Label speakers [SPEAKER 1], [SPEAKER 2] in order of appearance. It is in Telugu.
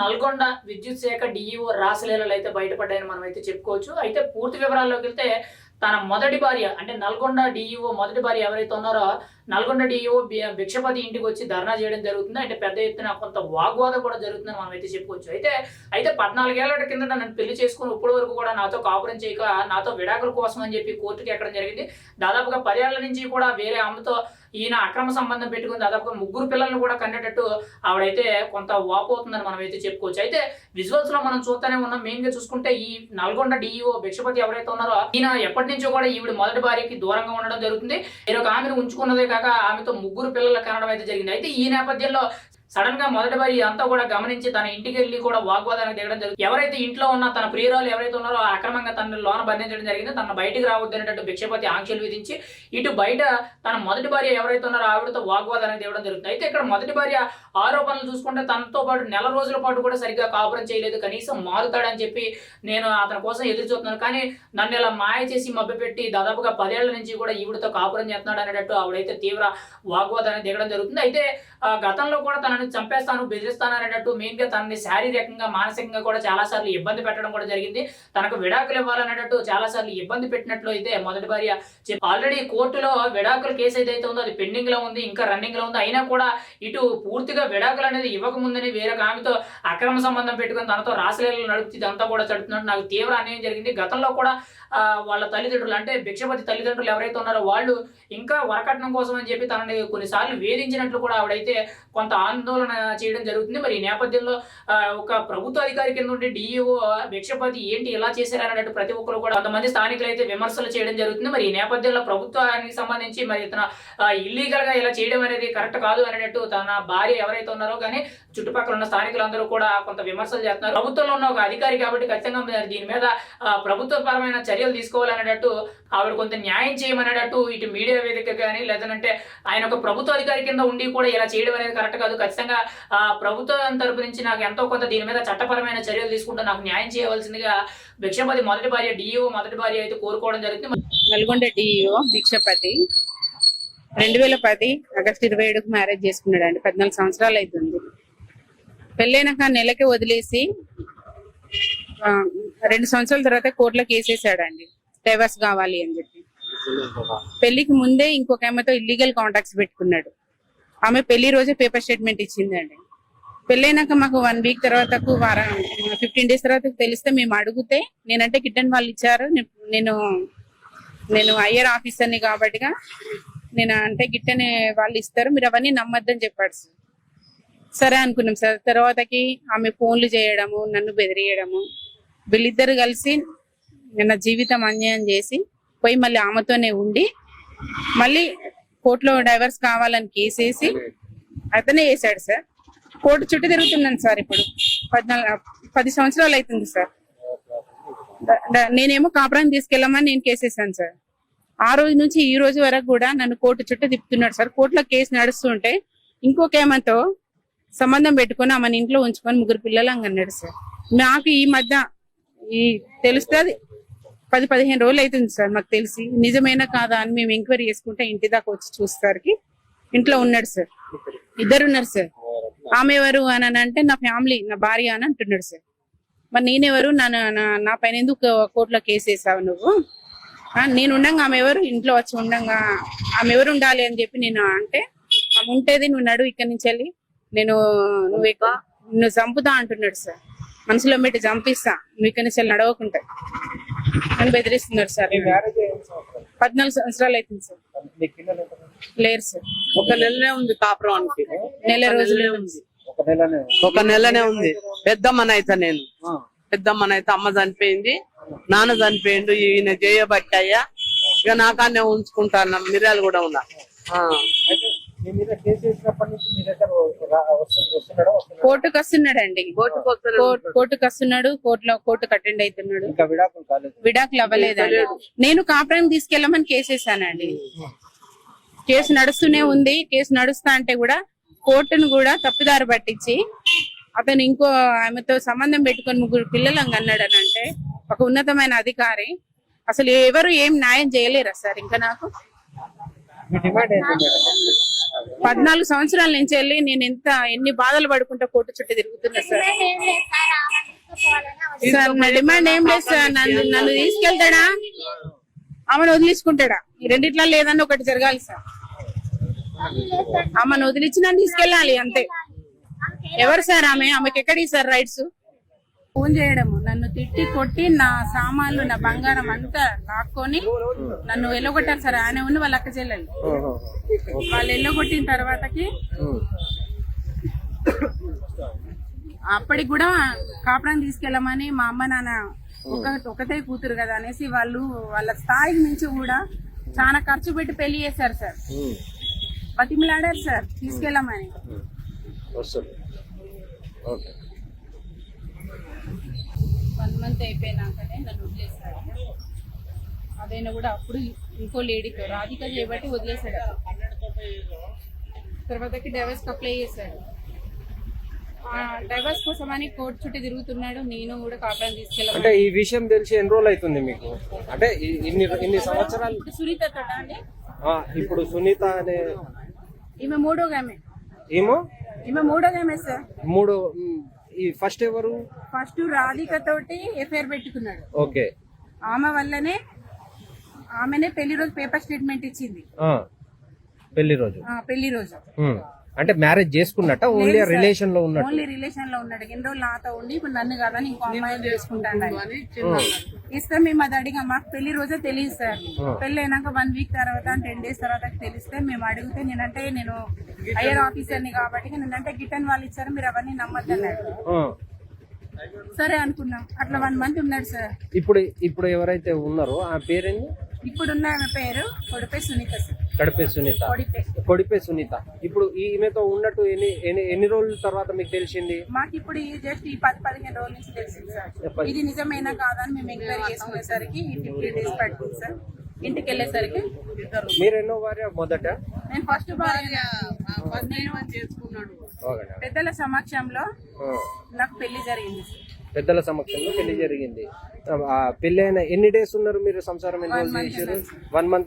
[SPEAKER 1] నల్గొండ విద్యుత్ శాఖ డిఈఓ రాసలీలలు అయితే బయటపడ్డాయని మనం అయితే చెప్పుకోవచ్చు. అయితే పూర్తి వివరాల్లోకి వెళ్తే తన మొదటి భార్య అంటే నల్గొండ డిఈఓ మొదటి భార్య ఎవరైతే ఉన్నారో నల్గొండ డిఓ భిక్షపతి ఇంటికి వచ్చి ధర్నా చేయడం జరుగుతుంది. అంటే పెద్ద ఎత్తున కొంత వాగ్వాదం కూడా జరుగుతుందని మనం అయితే చెప్పుకోవచ్చు. అయితే అయితే పద్నాలుగేళ్ళ కింద నన్ను పెళ్ళి చేసుకుని ఇప్పటి వరకు కూడా నాతో కాపురం చేయక నాతో విడాకుల కోసం అని చెప్పి కోర్టుకి ఎక్కడం జరిగింది. దాదాపుగా పదేళ్ళ నుంచి కూడా వేరే ఆమెతో ఈయన అక్రమ సంబంధం పెట్టుకుని దాదాపుగా ముగ్గురు పిల్లల్ని కూడా కన్నేటట్టు ఆవిడైతే కొంత వాపోతుందని మనం అయితే చెప్పుకోవచ్చు. అయితే విజువల్స్లో మనం చూస్తూనే ఉన్నాం. మెయిన్గా చూసుకుంటే ఈ నల్గొండ డిఈఓ భిక్షపతి ఎవరైతే ఉన్నారో ఈయన ఎప్పటి నుంచో కూడా ఈవిడ మొదటి భార్యకి దూరంగా ఉండడం జరుగుతుంది. వేరొక ఆమెను ఉంచుకున్నదే కాక ఆమెతో ముగ్గురు పిల్లలు కనడం అయితే జరిగింది. అయితే ఈ నేపథ్యంలో సడన్గా మొదటి భార్య ఇదంతా కూడా గమనించి తన ఇంటికి వెళ్ళి కూడా వాగ్వాదానికి దిగడం జరిగింది. ఎవరైతే ఇంట్లో ఉన్న తన ప్రియురాలు ఎవరైతే ఉన్నారో అక్రమంగా తన లోన బంధించడం జరిగింది. తన బయటికి రావద్దనేటట్టు భిక్షపతి ఆంక్షలు విధించి ఇటు బయట తన మొదటి భార్య ఎవరైతే ఉన్నారో ఆవిడతో వాగ్వాదానికి దిగడం జరుగుతుంది. అయితే ఇక్కడ మొదటి భార్య ఆరోపణలు చూసుకుంటే తనతో పాటు నెల రోజుల పాటు కూడా సరిగ్గా కాపురం చేయలేదు. కనీసం మారుతాడని చెప్పి నేను అతని కోసం ఎదురు చూస్తున్నాను. కానీ నన్ను ఇలా మాయ చేసి మభ్యపెట్టి దాదాపుగా పదేళ్ళ నుంచి కూడా ఈవిడతో కాపురం చేస్తున్నాడు అనేటట్టు ఆవిడైతే తీవ్ర వాగ్వాదానికి దిగడం జరుగుతుంది. అయితే గతంలో కూడా తన తనని చంపేస్తాను బెదిరిస్తాను అనేటట్టు మెయిన్గా తనని శారీరకంగా మానసికంగా కూడా చాలా సార్లు ఇబ్బంది పెట్టడం కూడా జరిగింది. తనకు విడాకులు ఇవ్వాలనేటట్టు చాలా సార్లు ఇబ్బంది పెట్టినట్లు అయితే మొదటి భార్య ఆల్రెడీ కోర్టులో విడాకుల కేసు ఏదైతే ఉందో అది పెండింగ్లో ఉంది ఇంకా రన్నింగ్లో ఉంది. అయినా కూడా ఇటు పూర్తిగా విడాకులు అనేది ఇవ్వకముందని వేరొక ఆమెతో అక్రమ సంబంధం పెట్టుకుని తనతో రాసలీలలు నడుపుతూ ఇదంతా కూడా జరుగుతున్నట్టు నాకు తీవ్ర అన్యాయం జరిగింది. గతంలో కూడా వాళ్ళ తల్లిదండ్రులు అంటే భిక్షపతి తల్లిదండ్రులు ఎవరైతే ఉన్నారో వాళ్ళు ఇంకా వరకట్నం కోసం అని చెప్పి తనని కొన్నిసార్లు వేధించినట్లు కూడా ఆవిడైతే కొంత ఆందోళన చేయడం జరుగుతుంది. మరి ఈ నేపథ్యంలో ఒక ప్రభుత్వ అధికారి కింద ఉండే డిఈఓ భిక్షపతి ఏంటి ఎలా చేశారన్నట్టు ప్రతి ఒక్కరు కూడా కొంతమంది స్థానికులు అయితే విమర్శలు చేయడం జరుగుతుంది. మరి ఈ నేపథ్యంలో ప్రభుత్వానికి సంబంధించి మరి ఇతను ఇల్లీగల్గా ఇలా చేయడం అనేది కరెక్ట్ కాదు అనేటట్టు తన భార్య ఎవరైతే ఉన్నారో కానీ చుట్టుపక్కల ఉన్న స్థానికులందరూ కూడా కొంత విమర్శలు చేస్తున్నారు. ప్రభుత్వంలో ఉన్న ఒక అధికారి కాబట్టి ఖచ్చితంగా దీని మీద ప్రభుత్వపరమైన చర్యలు తీసుకోవాలనేటట్టు ఆవిడ కొంత న్యాయం చేయమనేటట్టు ఇటు మీడియా వేదిక కానీ లేదంటే ఆయన ఒక ప్రభుత్వ అధికారి కింద ఉండి కూడా ఇలా చేయడం అనేది కరెక్ట్ కాదు. ఖచ్చితంగా ఆ, ప్రభుత్వం తరపు నుంచి నాకు ఎంతో కొంత దీని మీద చట్టపరమైన చర్యలు తీసుకుంటూ నాకు న్యాయం చేయవలసిందిగా భిక్షపతి మొదటి భార్య డిఈఓ మొదటి భార్య అయితే కోరుకోవడం జరుగుతుంది
[SPEAKER 2] నల్గొండ డిఇఓ భిక్షపతి రెండు వేల పది ఆగస్టు ఇరవై ఏడుకు మ్యారేజ్ చేసుకున్నాడు అండి పద్నాలుగు సంవత్సరాలు అవుతుంది పెళ్ళైనాక నెలకి వదిలేసి రెండు సంవత్సరాల తర్వాత కోర్టులో కేసేసాడండి డైవర్స్ కావాలి అని చెప్పి. పెళ్ళికి ముందే ఇంకొక ఆమెతో ఇల్లీగల్ కాంటాక్ట్స్ పెట్టుకున్నాడు. ఆమె పెళ్ళి రోజే పేపర్ స్టేట్మెంట్ ఇచ్చిందండి. పెళ్ళైనాక మాకు వన్ వీక్ తర్వాత వారం ఫిఫ్టీన్ డేస్ తర్వాత తెలిస్తే మేము అడిగితే నేనంటే కిట్టన్ వాళ్ళు ఇచ్చారు నేను నేను ఐఆర్ ఆఫీసర్ని కాబట్టిగా నేను అంటే గిట్టని వాళ్ళు ఇస్తారు మీరు అవన్నీ నమ్మద్దని చెప్పాడు సార్. సరే అనుకున్నాం సార్ తర్వాతకి ఆమె ఫోన్లు చేయడము నన్ను బెదిరియడము వీళ్ళిద్దరు కలిసి నా జీవితం అన్యాయం చేసి పోయి మళ్ళీ ఆమెతోనే ఉండి మళ్ళీ కోర్టులో డైవర్స్ కావాలని కేసేసి అతనే వేసాడు సార్. కోర్టు చుట్టూ తిరుగుతున్నాను సార్ ఇప్పుడు. పద్నాలుగు పది సంవత్సరాలు అవుతుంది సార్. నేనేమో కాపురాన్ని తీసుకెళ్ళామని నేను కేసేసాను సార్. ఆ రోజు నుంచి ఈ రోజు వరకు కూడా నన్ను కోర్టు చుట్టూ తిప్పుతున్నాడు సార్. కోర్టులో కేసు నడుస్తుంటే ఇంకొక ఏమంతో సంబంధం పెట్టుకుని ఆమెను ఇంట్లో ఉంచుకొని ముగ్గురు పిల్లలు అన్నాడు సార్. నాకు ఈ మధ్య ఈ తెలుస్తుంది పది పదిహేను రోజులు అవుతుంది సార్ మాకు తెలిసి. నిజమేనా కాదా అని మేము ఎంక్వైరీ చేసుకుంటే ఇంటి దాకా వచ్చి చూసేసరికి ఇంట్లో ఉన్నాడు సార్. ఇద్దరు ఉన్నారు సార్. ఆమె ఎవరు అని అంటే నా ఫ్యామిలీ నా భార్య అని అంటున్నాడు సార్. మరి నేనెవరు నా నా- నా పైన ఎందుకు కోర్టులో కేసు వేసావు నువ్వు? ఆ, నేను ఉండంగా ఆమె ఎవరు? ఇంట్లో వచ్చి ఉండంగా ఆమె ఎవరు ఉండాలి అని చెప్పి నేను అంటే ఆమె ఉంటేది నువ్వు నడు ఇక్కడి నుంచి వెళ్ళి. నేను నువ్వు ఎక్కువ నువ్వు చంపుతా అంటున్నాడు సార్. మనసులో పెట్టి చంపిస్తా. నువ్వు ఇక్కడి నుంచి వెళ్ళి నడవకుంటా అని బెదిరిస్తున్నాడు సార్. పద్నాలుగు సంవత్సరాలు అవుతుంది సార్. లేరు సార్.
[SPEAKER 3] ఒక నెలనే ఉంది కాపురానికి.
[SPEAKER 2] నెల రోజులే ఉంది.
[SPEAKER 4] ఒక నెలనే
[SPEAKER 3] ఒక నెలనే ఉంది. పెద్దమ్మనైతే నేను. పెద్దమ్మనైతే అమ్మ చనిపోయింది నాన్న చనిపోయిండు ఈయన చేయబట్టయ్యా ఇక నాకాన్నే ఉంచుకుంటాను మిర్యాలు కూడా ఉన్నా.
[SPEAKER 2] కోర్టుకు వస్తున్నాడండి.
[SPEAKER 3] కోర్టుకు వస్తూనే
[SPEAKER 2] కోర్టు కోర్టుకు వస్తున్నాడు కోర్టులో కోర్టుకు అటెండ్ అవుతున్నాడు
[SPEAKER 4] విడాకులు కాలేదు.
[SPEAKER 2] విడాకులు అవ్వలేదండి. నేను కాపురం తీసుకెళ్ళమని కేసేసానండి కేసు నడుస్తూనే ఉంది. కేసు నడుస్తా అంటే కూడా కోర్టును కూడా తప్పుదారి పట్టించి అతను ఇంకో ఆమెతో సంబంధం పెట్టుకొని ముగ్గురు పిల్లలను అన్నాడు అని అంటే ఒక ఉన్నతమైన అధికారి. అసలు ఎవరు ఏం న్యాయం చేయలేరా సార్? ఇంకా నాకు? పద్నాలుగు సంవత్సరాల నుంచి వెళ్ళి నేను ఎంత ఎన్ని బాధలు పడుకుంటా కోర్టు చుట్టూ తిరుగుతున్నా సార్. సార్ నా డిమాండ్ ఏం లేదు సార్. నన్ను నన్ను తీసుకెళ్తాడా? ఆమెను వదిలించుకుంటాడా ఈ రెండిట్లో లేదని ఒకటి జరగాలి సార్. ఆమెను వదిలించి నన్ను తీసుకెళ్ళాలి అంతే. ఎవరు సార్ ఆమె? ఆమెకి ఎక్కడి సార్ రైట్స్? ఫోన్ చేయడము. నన్ను తిట్టి కొట్టి నా సామాన్లు నా బంగారం అంతా లాక్కొని నన్ను వెళ్ళగొట్టారు సార్. ఆయన ఉన్న వాళ్ళ అక్క చెల్లెలు. వాళ్ళు వెళ్ళగొట్టిన తర్వాతకి అప్పటికి కూడా కాపురం తీసుకెళ్ళమని మా అమ్మ నాన్న ఒక ఒకటే కూతురు కదా అనేసి వాళ్ళు వాళ్ళ స్థాయికి మించి కూడా చాలా ఖర్చు పెట్టి పెళ్ళి చేశారు సార్. బతిమిలాడారు సార్ తీసుకెళ్ళమని.
[SPEAKER 4] ఓకే.
[SPEAKER 2] మంత్ అయిపోయినాకనే నన్ను వదిలేశాడు. అదైనా కూడా అప్పుడు ఇంకో లేడీతో రాధిక చేయబట్టి వదిలేశాడు తర్వాతకి డైవర్స్ అప్లై చేశాడు. డైవర్స్ కోసం అని కోర్టు చుట్టూ తిరుగుతున్నాడు నేను కూడా కాపురం తీసుకెళ్ళమని.
[SPEAKER 4] అంటే ఈ విషయం తెలిసి ఎన్ని రోజులు అవుతుంది మీకు? అంటే ఇన్ని ఇన్ని సంవత్సరాలు?
[SPEAKER 2] సునీత అండి?
[SPEAKER 4] ఇప్పుడు సునీత అనే
[SPEAKER 2] ఈమె మూడో గామె
[SPEAKER 4] ఏమో?
[SPEAKER 2] ఈమె మూడో గామె సార్.
[SPEAKER 4] మూడు ఈ ఫస్ట్ ఎవరు?
[SPEAKER 2] ఫస్ట్ రాధిక తోటి ఎఫ్ఐఆర్ పెట్టుకున్నాడు.
[SPEAKER 4] ఓకే.
[SPEAKER 2] ఆమె వల్లనే ఆమెనే పెళ్ళి రోజు పేపర్ స్టేట్మెంట్ ఇచ్చింది.
[SPEAKER 4] పెళ్ళి రోజు.
[SPEAKER 2] పెళ్ళి రోజు.
[SPEAKER 4] అంటే మ్యారేజ్ చేసుకున్నట్ట? ఓన్లీ. రిలేషన్లో ఉన్నట్టు?
[SPEAKER 2] ఓన్లీ రిలేషన్లో ఉన్నాడు. ఎన్ని రోజులు నాతో ఉండి ఇప్పుడు నన్ను కాదని ఇంకో అమ్మాయిని చేసుకుంటాను. ఇస్తే మేము అది అడిగాం. మాకు పెళ్ళి రోజే తెలియదు సార్. పెళ్ళి అయినాక వన్ వీక్ తర్వాత టెన్ డేస్ తర్వాత తెలిస్తే మేము అడిగితే నేనంటే నేను హైయర్ ఆఫీసర్ని కాబట్టి నేనంటే గిటన్ వాళ్ళు ఇచ్చారు. మీరు అవన్నీ నమ్మద్దన్నాడు
[SPEAKER 4] ఆ,
[SPEAKER 2] సరే అనుకున్నాం. అట్లా వన్ మంత్ ఉన్నాడు సార్.
[SPEAKER 4] ఇప్పుడు ఇప్పుడు ఎవరైతే ఉన్నారో ఆ పేరేంది?
[SPEAKER 2] ఇప్పుడున్న ఆమె పేరు కొడిపే సునీత సార్.
[SPEAKER 4] కడిపే సునీత.
[SPEAKER 2] కొడిపే.
[SPEAKER 4] కొడిపే సునీత. ఇప్పుడు ఈమెతో ఉన్నట్టు ఎన్ని ఎన్ని ఎన్ని రోజుల తర్వాత మీకు తెలిసింది?
[SPEAKER 2] మాకు ఇప్పుడు ఈ జస్ట్ ఈ పది పదిహేను రోజుల నుంచి తెలిసింది సార్. ఇది నిజమేనా కాదని మేము ఎంక్వైరీ చేసుకునేసరికి ఫిఫ్టీ డేస్ పడుతుంది సార్. ఇంటికి వెళ్ళేసరికి
[SPEAKER 4] మీరు ఎన్నో భార్య మొదట?
[SPEAKER 2] నేను ఫస్ట్ భార్య. నేను
[SPEAKER 4] ఓకే.
[SPEAKER 2] పెద్దల సమక్షంలో నాకు పెళ్ళి జరిగింది
[SPEAKER 4] పెద్దల సమక్షంలో పెళ్ళి జరిగింది. ఆ పెళ్ళి అయిన ఎన్ని డేస్ ఉన్నారు మీరు సంసారం ఎన్ని రోజులు చేశారు? One month